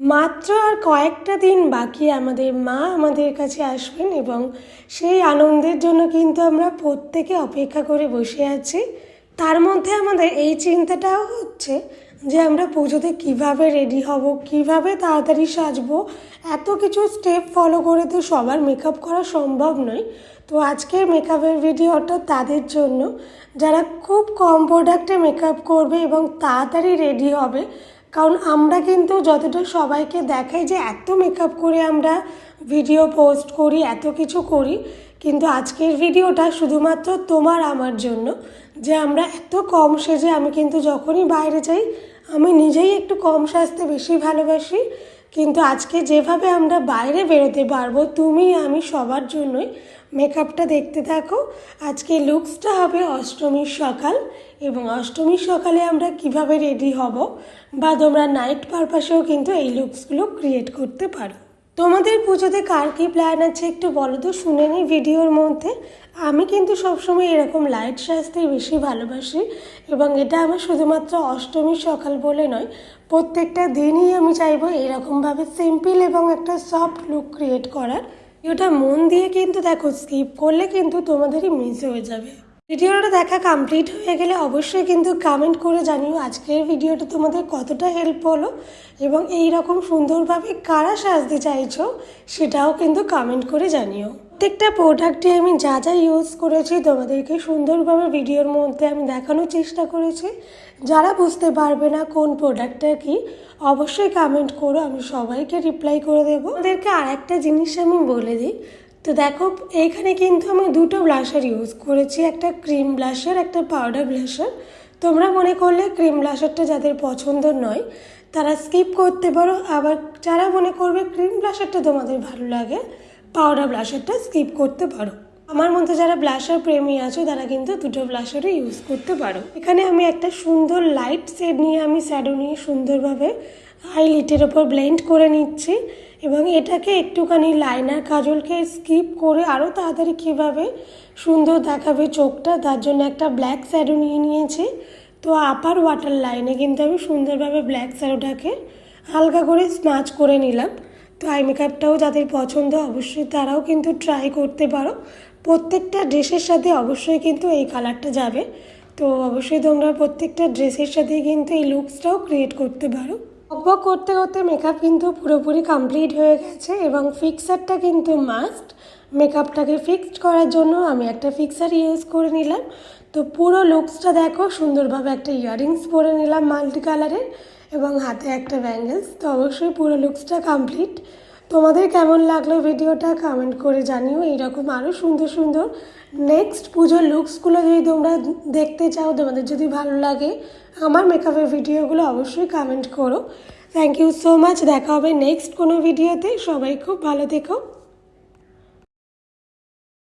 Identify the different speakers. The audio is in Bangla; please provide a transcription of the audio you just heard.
Speaker 1: মাত্র আর কয়েকটা দিন বাকি আমাদের মা আমাদের কাছে আসবেন এবং সেই আনন্দের জন্য কিন্তু আমরা প্রত্যেকে অপেক্ষা করে বসে আছি। তার মধ্যে আমাদের এই চিন্তাটাও হচ্ছে যে আমরা পুজোতে কীভাবে রেডি হব, কীভাবে তাড়াতাড়ি সাজবো, এত কিছু স্টেপ ফলো করে তো সবার মেকআপ করা সম্ভব নয়। তো আজকের মেকআপের ভিডিওটা তাদের জন্য। যারা খুব কম প্রোডাক্টে মেকআপ করবে এবং তাড়াতাড়ি রেডি হবে কারণ আমরা কিন্তু যতটা সবাইকে দেখাই যে এত মেকআপ করে আমরা ভিডিও পোস্ট করি, এত কিছু করি, কিন্তু আজকের ভিডিওটা শুধুমাত্র তোমার আমার জন্য, যে আমরা এত কম সেজে আমি কিন্তু যখনই বাইরে যাই, আমি নিজেই একটু কম সাজতে বেশি ভালোবাসি, কিন্তু আজকে যেভাবে আমরা বাইরে বেরোতে পারব, তুমি আমি সবার জন্যই মেকআপটা দেখতে থাকো। আজকে লুকসটা হবে অষ্টমীর সকাল এবং অষ্টমীর সকালে আমরা কীভাবে রেডি হব বা তোমরা নাইট পারপাসেও কিন্তু এই লুকসগুলো ক্রিয়েট করতে পারো। তোমাদের পুজোতে কার কী প্ল্যান আছে একটু বলো তো? শুনে নিই ভিডিওর মধ্যে। আমি কিন্তু সবসময় এরকম লাইট সাজতেই বেশি ভালোবাসি এবং এটা আমার শুধুমাত্র অষ্টমীর সকাল বলে নয়, প্রত্যেকটা দিনই আমি চাইব এরকমভাবে সিম্পল এবং একটা সফট লুক ক্রিয়েট করার। ওটা মন দিয়ে কিন্তু দেখো স্কিপ করলে কিন্তু তোমাদেরই মিস হয়ে যাবে। ভিডিওটা দেখা কমপ্লিট হয়ে গেলে অবশ্যই কিন্তু কমেন্ট করে জানিও আজকের ভিডিওটা তোমাদের কতটা হেল্প হলো এবং এই রকম সুন্দরভাবে কারা সাজতে চাইছো সেটাও কিন্তু কমেন্ট করে জানিও। প্রত্যেকটা প্রোডাক্টে আমি যা যা ইউজ করেছি তোমাদেরকে সুন্দরভাবে ভিডিওর মধ্যে আমি দেখানোর চেষ্টা করেছি। যারা বুঝতে পারবে না কোন প্রোডাক্টটা কি, অবশ্যই কমেন্ট করো, আমি সবাইকে রিপ্লাই করে দেবো। ওদেরকে আর একটা জিনিস আমি বলে দিই তো দেখো এইখানে কিন্তু আমি দুটো ব্লাশার ইউজ করেছি। একটা ক্রিম ব্লাশার একটা পাউডার ব্লাশার তোমরা মনে করলে ক্রিম ব্লাশারটা যাদের পছন্দ নয়, তারা স্কিপ করতে পারো। আবার যারা মনে করবে ক্রিম ব্লাশারটা তোমাদের ভালো লাগে পাউডার ব্লাশারটা স্কিপ করতে পারো। আমার মধ্যে যারা ব্লাশার প্রেমী আছো, তারা কিন্তু দুটো ব্লাশারই ইউজ করতে পারো। এখানে আমি একটা সুন্দর লাইট শেড নিয়ে আমি শ্যাডো নিয়ে সুন্দরভাবে হাইলাইটের ওপর ব্লেন্ড করে নিচ্ছি এবং এটাকে একটুখানি লাইনার কাজলকে স্কিপ করে আরও তাড়াতাড়ি কীভাবে সুন্দর দেখাবে চোখটা, তার জন্য একটা ব্ল্যাক শ্যাডো নিয়ে নিয়েছি। তো আপার ওয়াটার লাইনে কিন্তু আমি সুন্দরভাবে ব্ল্যাক শ্যাডোটাকে হালকা করে স্মাচ করে নিলাম। তো আই মেকআপটাও যাদের পছন্দ, অবশ্যই তারাও কিন্তু ট্রাই করতে পারো। প্রত্যেকটা ড্রেসের সাথে অবশ্যই কিন্তু এই কালারটা যাবে। তো অবশ্যই তোমরা প্রত্যেকটা ড্রেসের সাথে কিন্তু এই লুকসটাও ক্রিয়েট করতে পারো। বক করতে করতে মেকআপ কিন্তু পুরোপুরি কমপ্লিট হয়ে গেছে এবং ফিক্সারটা কিন্তু মাস্ট মেকআপটাকে ফিক্সড করার জন্য আমি একটা ফিক্সার ইউজ করে নিলাম। তো পুরো লুকসটা দেখো, সুন্দরভাবে একটা ইয়াররিংস পরে নিলাম মাল্টি কালারের এবং হাতে একটা ব্যাঙ্গেলস তো অবশ্যই পুরো লুকসটা কমপ্লিট তোমাদের কেমন লাগল ভিডিওটা কমেন্ট করে জানিও। এইরকম আরও সুন্দর সুন্দর নেক্সট পুজোর লুকসগুলো যদি তোমরা দেখতে চাও, তোমাদের যদি ভালো লাগে, আমার মেকআপের ভিডিওগুলো অবশ্যই কমেন্ট করো। থ্যাংক ইউ সো মাচ দেখা হবে নেক্সট কোনো ভিডিওতে সবাই খুব ভালো থেকো।